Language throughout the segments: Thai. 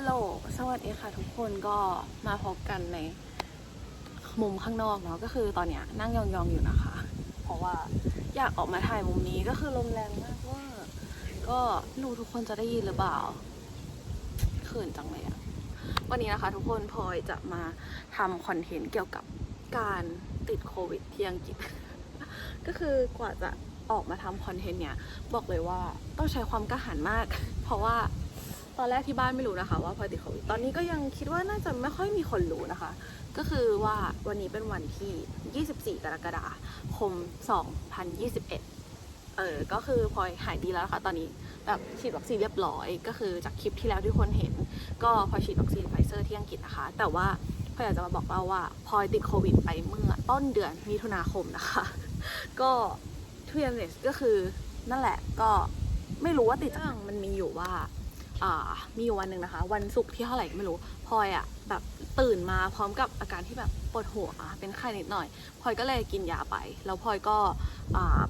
ลโหล สวัสดีค่ะทุกคนก็มาพบกันในมุมข้างนอกเนาะก็คือตอนเนี้ยนั่งยองๆอยู่นะคะ เพราะว่าอยากออกมาถ่ายมุมนี้ก็คือลมแรงมากเว่า ก็ไม่รู้ทุกคนจะได้ยินหรือเปล่าเขินจังเลยอะวันนี้นะคะ ทุกคนพลอยจะมาทำคอนเทนต์เกี่ยวกับการติดโควิดที่อังกฤษก็คือกว่าจะออกมาทำคอนเทนต์เนี้ยบอกเลยว่าต้องใช้ความกล้าหาญมาก เพราะว่า ตอนแรกที่บ้านไม่รู้นะคะ ว่าพลอยติดโควิดตอนนี้ก็ยังคิดว่าน่าจะไม่ค่อยมีคนรู้นะคะ ก็คือว่าวันนี้เป็นวันที่ 24 กรกฎาคม 2021 เออก็คือพลอยหายดีแล้วนะคะตอนนี้แบบฉีดวัคซีนเรียบร้อย ก็คือจากคลิปที่แล้วที่คนเห็น ก็พลอยฉีดวัคซีนไฟเซอร์ที่อังกฤษนะคะ แต่ว่าพลอยอยากจะมาบอกเราว่าพลอยติดโควิดไปเมื่อต้นเดือนมิถุนาคมนะคะ ก็ทูเยนเนสก็คือนั่นแหละก็ไม่รู้ว่าติดจากมันมีอยู่ว่า มีอยู่วันหนึ่งนะคะ วันศุกร์ที่เท่าไหร่ก็ไม่รู้พลอยอะแบบตื่นมาพร้อมกับอาการที่แบบปวดหัวเป็นไข้นิดหน่อยพลอยก็เลยกินยาไป แล้วพลอยก็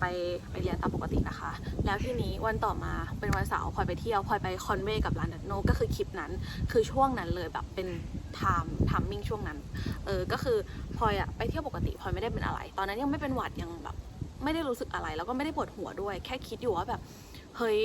ไปไปเรียนตามปกตินะคะ แล้วทีนี้วันต่อมาเป็นวันเสาร์พลอยไปเที่ยวพลอยไปคอนเวย์กับร้านดันโนก็คือคลิปนั้น คือช่วงนั้นเลยแบบเป็นไทม์ทามมิ่งช่วงนั้นเออก็คือพลอยอะไปเที่ยวปกติพลอยไม่ได้เป็นอะไร ตอนนั้นยังไม่เป็นหวัดยังแบบไม่ได้รู้สึกอะไร แล้วก็ไม่ได้ปวดหัวด้วย แค่คิดอยู่ว่าแบบเฮ้ย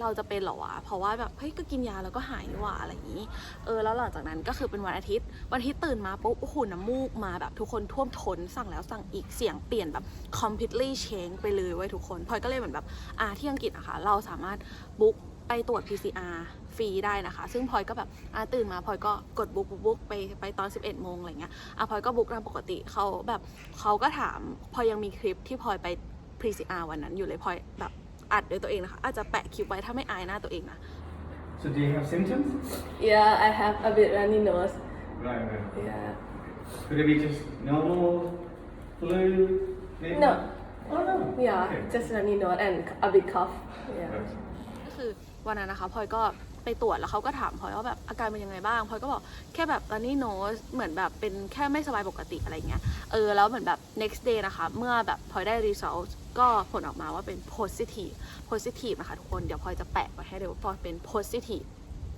เราจะเป็นหรอวะ เพราะว่าแบบเฮ้ยก็กินยาแล้วก็หายนี่หว่าอะไรอย่างนี้ เออแล้วหลังจากนั้นก็คือเป็นวันอาทิตย์ วันอาทิตย์ตื่นมาปุ๊บโอ้โหน้ำมูกมาแบบทุกคนท่วมท้นสั่งแล้วสั่งอีกเสียงเปลี่ยนแบบ completely change ไปเลยไว้ทุกคนพลอยก็เลยเหมือนแบบอ่าที่อังกฤษอะค่ะเราสามารถบุ๊กไปตรวจ PCR ฟรีได้นะคะ ซึ่งพลอยก็แบบอ่าตื่นมาพลอยก็กดบุ๊กบุ๊กบุ๊กไปไปตอน 11โมงอะไรเงี้ยอะพลอยก็บุ๊กตามปกติเขาแบบเขาก็ถามพลอยยังมีคลิปที่พลอยไป PCR วันนั้นอยู่เลยพลอยแบบ อัดด้วยตัวเองนะคะ อาจจะแปะคลิปไว้ถ้าไม่อายหน้าตัวเองนะ So do you have symptoms? Yeah I have a bit runny nose Right, right. Yeah Could it be just normal flu? maybe? No. Oh no. Yeah Okay. just runny nose and a bit cough Yeah Right. ก็คือวันนั้นนะคะพลอยก็ ไปตรวจแล้วเขาก็ถามพลอยว่าแบบอาการเป็นยังไงบ้างพลอยก็บอกแค่แบบตอนนี้โนสเหมือนแบบเป็นแค่ไม่สบายปกติอะไรเงี้ยเออแล้วเหมือนแบบ next day นะคะเมื่อแบบพลอยได้ result ก็ผลออกมาว่าเป็น positive positive นะคะทุกคนเดี๋ยวพลอยจะแปะไว้ให้เลยว่าพลอยเป็น positive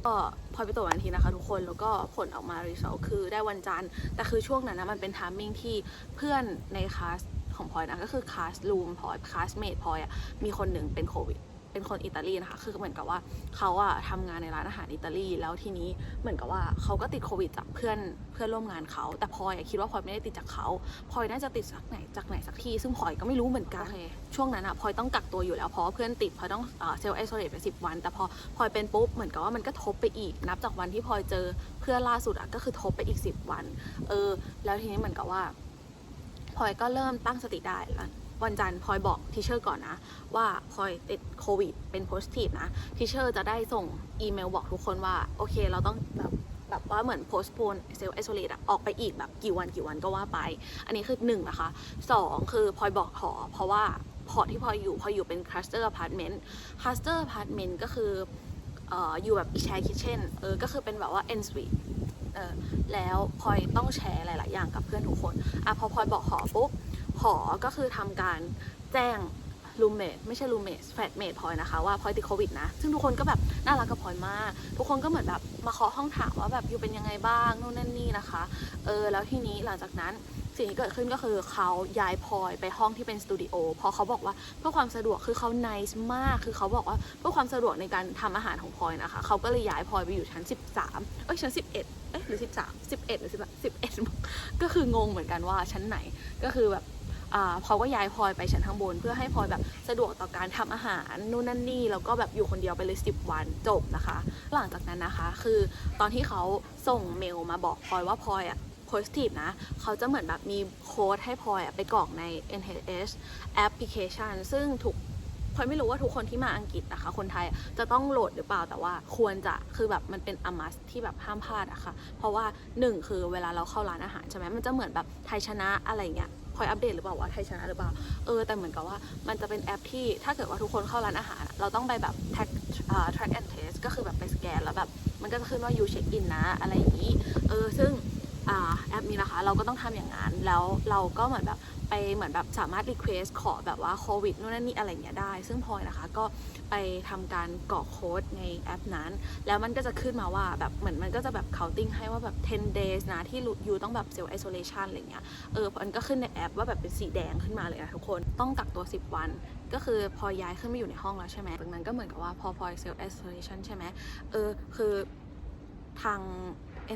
ก็พลอยไปตรวจวันทีนะคะทุกคนแล้วก็ผลออกมา result คือได้วันจันทร์แต่คือช่วงนั้นนะมันเป็น timing ที่เพื่อนในคลาสของพลอยนะก็คือคลาสรูมพลอยคลาสเมทพลอยอะมีคนหนึ่งเป็นโควิด เป็นคนอิตาลีนะคะ คือเหมือนกับว่าเขาอะทำงานในร้านอาหารอิตาลี แล้วทีนี้เหมือนกับว่าเขาก็ติดโควิดจากเพื่อนเพื่อนร่วมงานเขา แต่พลอยอะคิดว่าพลอยไม่ได้ติดจากเขาพลอยน่าจะติดจากไหนจากไหนสักที่ ซึ่งพลอยก็ไม่รู้เหมือนกันโอเคช่วงนั้นอะพลอยต้องกักตัวอยู่แล้วเพราะว่าเพื่อนติดพลอยต้องเซลล์ไอโซเลตไปสิบวัน แต่พอพลอยเป็นปุ๊บเหมือนกับว่ามันก็ทบไปอีก นับจากวันที่พลอยเจอเพื่อนล่าสุดอะก็คือทบไปอีกสิบวัน เออ แล้วทีนี้เหมือนกับว่าพลอยก็เริ่มตั้งสติได้แล้ว วันจันทร์พลอยบอกทีเชอร์ก่อนนะ ว่าพลอยติดโควิด เป็นโพสทีฟนะทีเชอร์จะได้ส่งอีเมลบอกทุกคนว่า โอเค เราต้องแบบแบบว่าเหมือนโพสต์โพนเซลล์ไอโซเลตออกไปอีกแบบกี่วันกี่วันก็ว่าไป อันนี้คือหนึ่งนะคะสองคือพลอยบอกหอเพราะว่าพอที่พลอยอยู่พลอยอยู่เป็นคลัสเตอร์อพาร์ตเมนต์คลัสเตอร์อพาร์ตเมนต์ก็คืออยู่แบบแชร์คิทเช่นเออก็คือเป็นแบบว่า en suite เออแล้วพลอยต้องแชร์หลาย ๆ อย่างกับเพื่อนทุกคนอะพอพลอยบอกหอปุ๊บ หอก็คือทำการแจ้งรูมเมทไม่ใช่รูมเมทแฟลตเมทพอยนะคะว่าพอยติดโควิดนะ ซึ่งทุกคนก็แบบน่ารักกับพอยมาก ทุกคนก็เหมือนแบบมาเคาะห้องถามว่าแบบอยู่เป็นยังไงบ้างนู่นนั่นนี่นะคะ เออแล้วทีนี้หลังจากนั้นสิ่งที่เกิดขึ้นก็คือเขาย้ายพลอยไปห้องที่เป็นสตูดิโอเพราะเขาบอกว่าเพื่อความสะดวกคือเขาไนส์มาก คือเขาบอกว่าเพื่อความสะดวกในการทำอาหารของพลอยนะคะ เขาก็เลยย้ายพลอยไปอยู่ชั้น 13 เอ้ยชั้น 11 เอ้ยหรือ 13 11 หรือ10 11 ก็คืองงเหมือนกันว่าชั้นไหนก็คือแบบ เขาก็ย้ายพลอยไปชั้นข้างบน เพื่อให้พลอยแบบสะดวกต่อการทำอาหารนู่นนั่นนี่แล้วก็แบบอยู่คนเดียวไปเลยสิบวันจบนะคะ หลังจากนั้นนะคะ คือตอนที่เขาส่งเมลมาบอกพลอยว่าพลอยอะ positive นะ เขาจะเหมือนแบบมีโค้ดให้พลอยไปกรอกใน NHS application ซึ่งถูกพลอยไม่รู้ว่าทุกคนที่มาอังกฤษนะคะ คนไทยจะต้องโหลดหรือเปล่าแต่ว่าควรจะคือแบบมันเป็นอมัสที่แบบห้ามพลาดอะค่ะ เพราะว่าหนึ่งคือเวลาเราเข้าร้านอาหารใช่ไหมมันจะเหมือนแบบไทยชนะอะไรเงี้ย คอยอัปเดตหรือเปล่าว่าไทยชนะหรือเปล่า เออ แต่เหมือนกับว่ามันจะเป็นแอปที่ถ้าเกิดว่าทุกคนเข้าร้านอาหาร เราต้องไปแบบ tag อ่า track and trace ก็คือแบบไปสแกนแล้วแบบมันก็จะขึ้นว่า you check in นะอะไรอย่างนี้ เออ ซึ่ง แอปนี้นะคะ เราก็ต้องทำอย่างนั้น แล้วเราก็เหมือนแบบไปเหมือนแบบสามารถรีเควสขอแบบว่าโควิดนู่นนั่นนี่อะไรอย่างเงี้ยได้ ซึ่งพลอยนะคะก็ไปทำการกรอกโค้ดในแอปนั้น แล้วมันก็จะขึ้นมาว่าแบบเหมือนมันก็จะแบบ counting ให้ว่าแบบ 10 days นะ ที่ยูต้องแบบ self isolation อะไรเงี้ย เออมันก็ขึ้นในแอปว่าแบบเป็นสีแดงขึ้นมาเลยนะทุกคน ต้องกักตัว 10 วัน ก็คือพอย้ายขึ้นมาอยู่ในห้องแล้วใช่ไหมดังนั้นก็เหมือนกับว่าพอพลอย self isolation ใช่ไหมเออคือทาง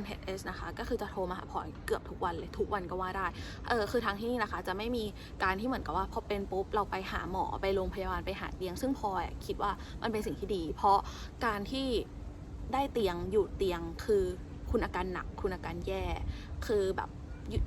NHS นะคะ ก็คือจะโทรมาหาพลอยเกือบทุกวันเลยทุกวันก็ว่าได้ เออคือทางที่นี่นะคะ จะไม่มีการที่เหมือนกับว่าพอเป็นปุ๊บเราไปหาหมอไปโรงพยาบาลไปหาเตียง ซึ่งพลอยคิดว่ามันเป็นสิ่งที่ดี เพราะการที่ได้เตียงอยู่เตียงคือคุณอาการหนักคุณอาการแย่ คือแบบ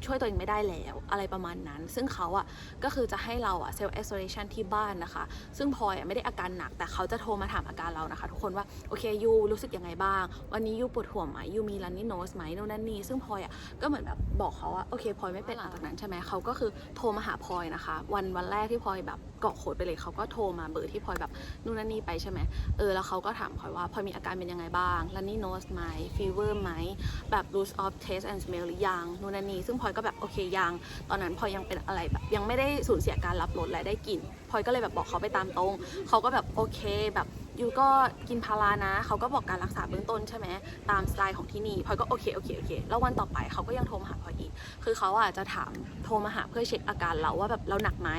ช่วยตัวเองไม่ได้แล้วอะไรประมาณนั้น ซึ่งเขาอะก็คือจะให้เราอะเซลล์ isolation ที่บ้านนะคะ ซึ่งพลอยอะไม่ได้อาการหนักแต่เขาจะโทรมาถามอาการเรานะคะ ทุกคนว่าโอเคยูรู้สึกยังไงบ้าง วันนี้ยูปวดหัวไหมยูมีรันนี่โนสไหมโน่นนั่นนี่ซึ่งพลอยอะก็เหมือนแบบบอกเขาว่าโอเคพลอยไม่เป็นหลังจากนั้นใช่ไหมเขาก็คือโทรมาหาพลอยนะคะ วันวันแรกที่พลอยแบบเกาะโคดไปเลยเขาก็โทรมาเบอร์ที่พลอยแบบนู่นนั่นนี่ไปใช่ไหมเออแล้วเขาก็ถามพลอยว่าพลอยมีอาการเป็นยังไงบ้างรันนี่โนสไหมฟีเวอร์ไหมแบบ lose of taste and smell หรือยังนู่นนั่นนี่ซึ่งพลอยก็แบบโอเคยังตอนนั้นพลอยยังเป็นอะไรแบบยังไม่ได้สูญเสียการรับรสและได้กลิ่นพลอยก็เลยแบบบอกเขาไปตามตรง เขาก็แบบโอเคแบบยูก็กินพารานะ เขาก็บอกการรักษาเบื้องต้นใช่ไหมตามสไตล์ของที่นี่พลอยก็โอเคโอเคโอเค แล้ววันต่อไปเขาก็ยังโทรมาหาพลอยอีก คือเขาอะจะถามโทรมาหาเพื่อเช็คอาการเราว่าแบบเราหนักไหม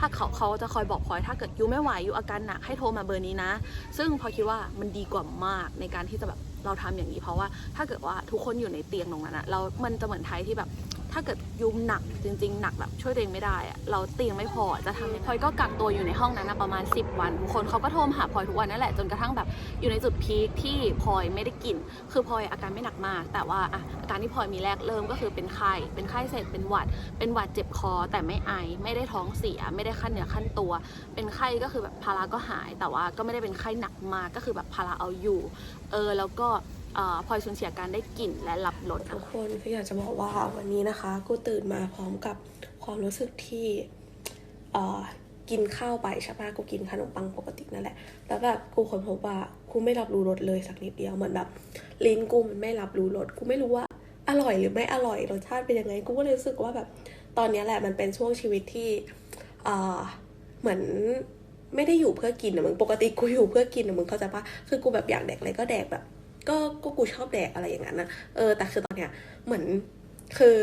ถ้าเขาเขาจะคอยบอกพลอยถ้าเกิดยูไม่ไหวยูอาการหนักให้โทรมาเบอร์นี้นะ ซึ่งพลอยคิดว่ามันดีกว่ามากในการที่จะแบบเราทำอย่างนี้เพราะว่าถ้าเกิดว่าทุกคนอยู่ในเตียงตรงนั้นอะเรา มันจะเหมือนไทยที่แบบ ถ้าเกิดยุมหนักจริง ๆ หนักแบบช่วยตัวเองไม่ได้อะเราเตียงไม่พอจะทำยังไงพลอยก็กักตัวอยู่ในห้องนั้นนะประมาณ 10 วันทุกคนเขาก็โทรมาหาพลอยทุกวันนั่นแหละจนกระทั่งแบบอยู่ในจุดพีคที่พลอยไม่ได้กลิ่นคือพลอยอาการไม่หนักมาก แต่ว่าอะอาการที่พลอยมีแรกเริ่มก็คือเป็นไข้เป็นไข้เสร็จเป็นหวัด เป็นหวัดเจ็บคอแต่ไม่ไอไม่ได้ท้องเสีย ไม่ได้ขั้นเหนือขั้นตัว เป็นไข้ก็คือแบบพาราก็หาย แต่ว่าก็ไม่ได้เป็นไข้หนักมากก็คือแบบพาราเอาอยู่เออแล้วก็ พลอยสูญเสียการได้กลิ่นและรับรสทุกคนก็อยากจะบอกว่าวันนี้นะคะ กูตื่นมาพร้อมกับความรู้สึกที่กินข้าวไปใช่ปะกูกินขนมปังปกตินั่นแหละ แล้วแบบกูค้นพบว่ากูไม่รับรู้รสเลยสักนิดเดียวเหมือนแบบลิ้นกูมันไม่รับรู้รสกูไม่รู้ว่าอร่อยหรือไม่อร่อยรสชาติเป็นยังไง กูก็เลยรู้สึกว่าแบบตอนนี้แหละมันเป็นช่วงชีวิตที่เอ่อเหมือนไม่ได้อยู่เพื่อกินอะมึงปกติกูอยู่เพื่อกินอะมึงเข้าใจปะคือกูแบบอยากแดกอะไรก็แดกแบบ ก็ก็กูชอบแดกอะไรอย่างนั้นนะเออแต่คือตอนเนี้ยเหมือนคือ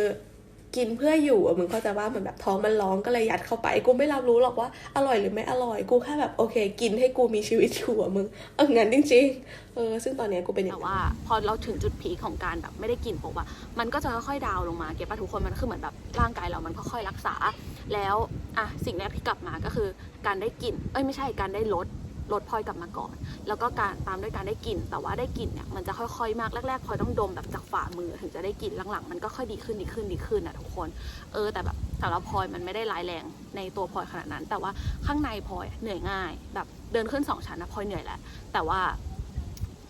กินเพื่ออยู่อะมึงเข้าใจว่าเหมือนแบบท้องมันร้องก็เลยยัดเข้าไป กูไม่รับรู้หรอกว่าอร่อยหรือไม่อร่อย กูแค่แบบโอเค กินให้กูมีชีวิตอยู่อะมึง เอองั้นจริงๆ เออ ซึ่งตอนเนี้ยกูเป็นอย่างแต่ว่า พอเราถึงจุดพีของการแบบไม่ได้กินปุ๊บอะมันก็จะค่อยๆดาวลงมา เก็บปะทุกคนมันคือเหมือนแบบร่างกายเรามันค่อยๆรักษา แล้วอะสิ่งแรกที่กลับมาก็คือ การได้กิน เอ้ยไม่ใช่การได้ลด ลดพลอยกลับมาก่อน แล้วก็การตามด้วยการได้กลิ่น แต่ว่าได้กลิ่นเนี่ยมันจะค่อยๆ มากแรกๆพลอยต้องดมแบบจากฝ่ามือถึงจะได้กลิ่นหลังๆ มันก็ค่อยดีขึ้นดีขึ้นดีขึ้นนะทุกคน เออแต่แบบแต่ละพลอยมันไม่ได้ร้ายแรงในตัวพลอยขนาดนั้น แต่ว่าข้างในพลอยเหนื่อยง่าย แบบเดินขึ้นสองชั้นนะพลอยเหนื่อยแหละแต่ว่า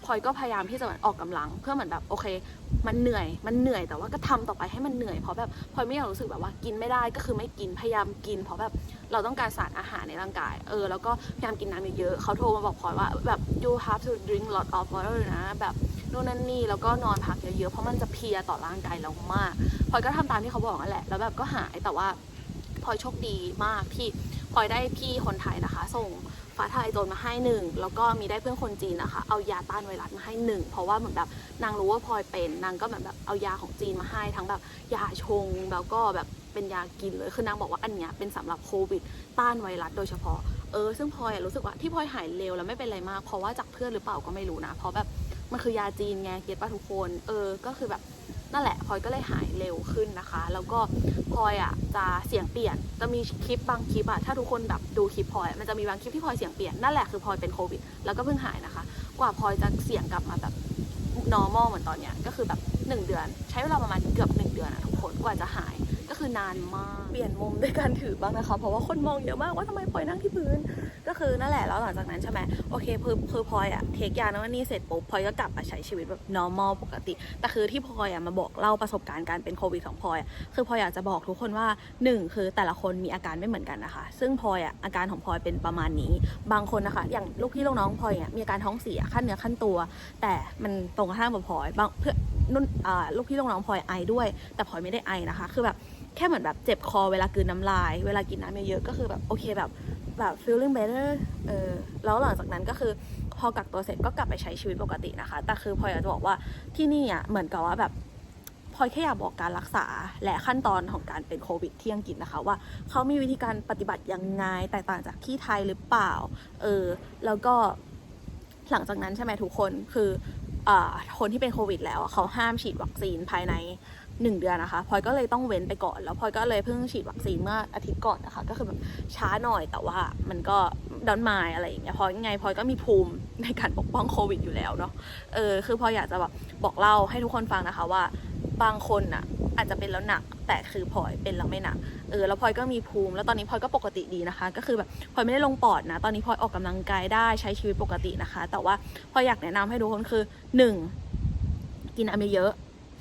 พลอยก็พยายามที่จะออกกำลัง เพื่อเหมือนแบบโอเค มันเหนื่อยมันเหนื่อยแต่ว่าก็ทำต่อไปให้มันเหนื่อยเพราะแบบพลอยไม่อยากรู้สึกแบบว่ากินไม่ได้ก็คือไม่กินพยายามกิน เพราะแบบเราต้องการสารอาหารในร่างกายเออแล้วก็พยายามกินน้ำเยอะๆเขาโทรมาบอกพลอยว่าแบบ you have to drink lot of water นะแบบนู่นนั่นนี่แล้วก็นอนพักเยอะๆเพราะมันจะเพลียต่อร่างกายเรามากพลอยก็ทำตามที่เขาบอกนั่นแหละแล้วแบบก็หายแต่ว่าพลอยโชคดีมากที่พลอยได้พี่คนไทยนะคะ ส่ง ฟ้าทลายโจรมาให้หนึ่งแล้วก็มีได้เพื่อนคนจีนนะคะเอายาต้านไวรัสมาให้หนึ่งเพราะว่าเหมือนแบบนางรู้ว่าพลอยเป็นนางก็เหมือนแบบเอายาของจีนมาให้ ทั้งแบบยาชงแล้วก็แบบเป็นยากินเลยคือนางบอกว่าอันเนี้ยเป็นสำหรับโควิดต้านไวรัสโดยเฉพาะเออซึ่งพลอยรู้สึกว่าที่พลอยหายเร็วแล้วไม่เป็นไรมากเพราะว่าจากเพื่อนหรือเปล่าก็ไม่รู้นะเพราะแบบมันคือยาจีนไงเก็ตป่ะทุกคน เออ ก็คือแบบ นั่นแหละพลอยก็เลยหายเร็วขึ้นนะคะ แล้วก็พลอยอะจะเสียงเปลี่ยน จะมีคลิปบางคลิปอะถ้าทุกคนแบบดูคลิปพลอยอะมันจะมีบางคลิปที่พลอยเสียงเปลี่ยนนั่นแหละคือพลอยเป็นโควิด แล้วก็เพิ่งหายนะคะ กว่าพลอยจะเสียงกลับมาแบบ normal เหมือนตอนเนี้ยก็คือแบบ 1 เดือน ใช้เวลาประมาณเกือบ 1 เดือนอะทุกคนกว่าจะหาย คือนานมาก เปลี่ยนมุมด้วยการถือบ้างนะคะ เพราะว่าคนมองเยอะมากว่าทำไมพลอยนั่งที่พื้น ก็คือนั่นแหละแล้วหลังจากนั้นใช่ไหมโอเคคือคือพลอยอะเทคยานะว่านี่เสร็จปุ๊บพลอยก็กลับมาใช้ชีวิตแบบ normal ปกติ แต่คือที่พลอยอะมาบอกเล่าประสบการณ์การเป็นโควิดของพลอยอะคือพลอยอยากจะบอกทุกคนว่าหนึ่งคือแต่ละคนมีอาการไม่เหมือนกันนะคะ ซึ่งพลอยอะอาการของพลอยเป็นประมาณนี้ บางคนนะคะ อย่างลูกพี่ลูกน้องพลอยเนี่ยมีอาการท้องเสียขั้นเนื้อขั้นตัว แต่มันตรงข้ามกับพลอยบางเพื่อนุ่นลูกพี่ลูกน้องพลอยไอด้วย แต่พลอยไม่ได้ไอนะคะ คือแบบ แค่เหมือนแบบเจ็บคอเวลากลืนน้ำลาย เวลากินน้ำเยอะๆก็คือแบบโอเคแบบแบบ feeling better เออแล้วหลังจากนั้นก็คือพอกักตัวเสร็จก็กลับไปใช้ชีวิตปกตินะคะ แต่คือพลอยอยากจะบอกว่าที่นี่อะเหมือนกับว่าแบบพลอยแค่อยากบอกการรักษาและขั้นตอนของการเป็นโควิดที่อังกฤษนะคะ ว่าเขามีวิธีการปฏิบัติยังไงแตกต่างจากที่ไทยหรือเปล่า เออแล้วก็หลังจากนั้นใช่ไหมทุกคนคืออ่าคนที่เป็นโควิดแล้วเขาห้ามฉีดวัคซีนภายใน หนึ่งเดือนนะคะพลอยก็เลยต้องเว้นไปก่อน แล้วพลอยก็เลยเพิ่งฉีดวัคซีนเมื่ออาทิตย์ก่อนนะคะ ก็คือแบบช้าหน่อยแต่ว่ามันก็ดอนมายอะไรอย่างเงี้ยพลอยยังไงพลอยก็มีภูมิในการปกป้องโควิดอยู่แล้วเนาะเออคือพลอยอยากจะแบบบอกเล่าให้ทุกคนฟังนะคะว่าบางคนน่ะอาจจะเป็นแล้วหนัก แต่คือพลอยเป็นแล้วไม่หนักเออแล้วพลอยก็มีภูมิแล้วตอนนี้พลอยก็ปกติดีนะคะ ก็คือแบบพลอยไม่ได้ลงปอดนะ ตอนนี้พลอยออกกำลังกายได้ใช้ชีวิตปกตินะคะ แต่ว่าพลอยอยากแนะนำให้ทุกคนคือหนึ่งกินน้ำเยอะ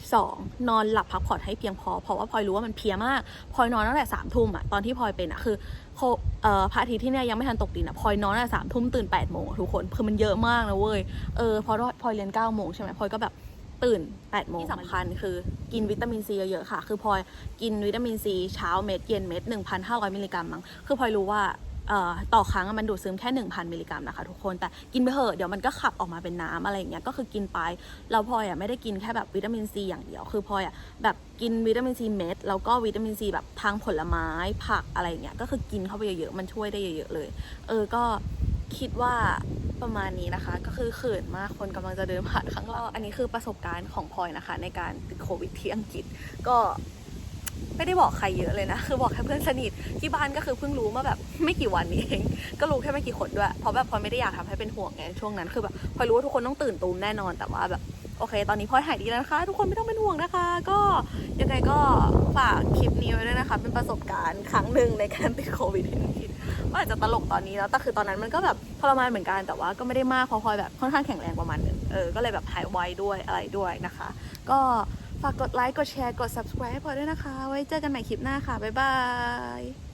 ๆสองนอนหลับพักผ่อนให้เพียงพอ เพราะว่าพลอยรู้ว่ามันเพลียมากพลอยนอนตั้งแต่สามทุ่มอะตอนที่พลอยเป็นอะคือโคเอ่อพระอาทิตย์ที่เนี่ยยังไม่ทันตกดินอะพลอยนอนตั้งแต่สามทุ่มตื่นแปดโมงอะทุกคนคือมันเยอะมากนะเว้ยเออเพราะว่าพลอยเรียนเก้าโมงใช่ไหมพลอยก็แบบตื่น8ปดโมงที่สำคัญคือกินวิตามินซีเยอะๆค่ะ คือพลอยกินวิตามินซีเช้าเม็ดเย็นเม็ด1,500มิลลิกรัมมั้งคือพลอยรู้ว่าเอ่อ ต่อครั้งมันดูดซึมแค่ 1,000 มิลลิกรัมนะคะทุกคนแต่กินไปเถอะเดี๋ยวมันก็ขับออกมาเป็นน้ำอะไรอย่างเงี้ยก็คือกินไปแล้วพลอยอะไม่ได้กินแค่แบบวิตามินซีอย่างเดียวคือพลอยอะแบบกินวิตามินซีเม็ดแล้วก็วิตามินซีแบบทางผลไม้ผักอะไรอย่างเงี้ยก็คือกินเข้าไปเยอะๆมันช่วยได้เยอะๆเลย เออก็คิดว่าประมาณนี้นะคะ ก็คือเขินมากคนกำลังจะเดินผ่านข้างล่างอันนี้คือประสบการณ์ของพลอยนะคะ ในการติดโควิดที่อังกฤษก็ ไม่ได้บอกใครเยอะเลยนะ คือบอกแค่เพื่อนสนิทที่บ้านก็คือเพิ่งรู้มาแบบไม่กี่วันนี้เองก็รู้แค่ไม่กี่คนด้วย เพราะแบบพลอยไม่ได้อยากทำให้เป็นห่วงไงช่วงนั้นคือแบบพลอยรู้ว่าทุกคนต้องตื่นตูมแน่นอนแต่ว่าแบบโอเค ตอนนี้พลอยหายดีแล้วนะคะ ทุกคนไม่ต้องเป็นห่วงนะคะ ก็ยังไงก็ฝากคลิปนี้ไว้ด้วยนะคะ เป็นประสบการณ์ครั้งหนึ่งในการติดโควิดที่อังกฤษก็อาจจะตลกตอนนี้แล้วแต่คือตอนนั้นมันก็แบบทรมานเหมือนกันแต่ว่าก็ไม่ได้มากพราะพลอยแบบค่อนข้างแข็งแรงประมาณนึงเออก็เลยแบบหายไวด้วยอะไรด้วยนะคะ ก็ ฝากกดไลค์ กดแชร์ กด subscribe ให้พอด้วยนะคะ ไว้เจอกันใหม่คลิปหน้าค่ะ บ๊ายบาย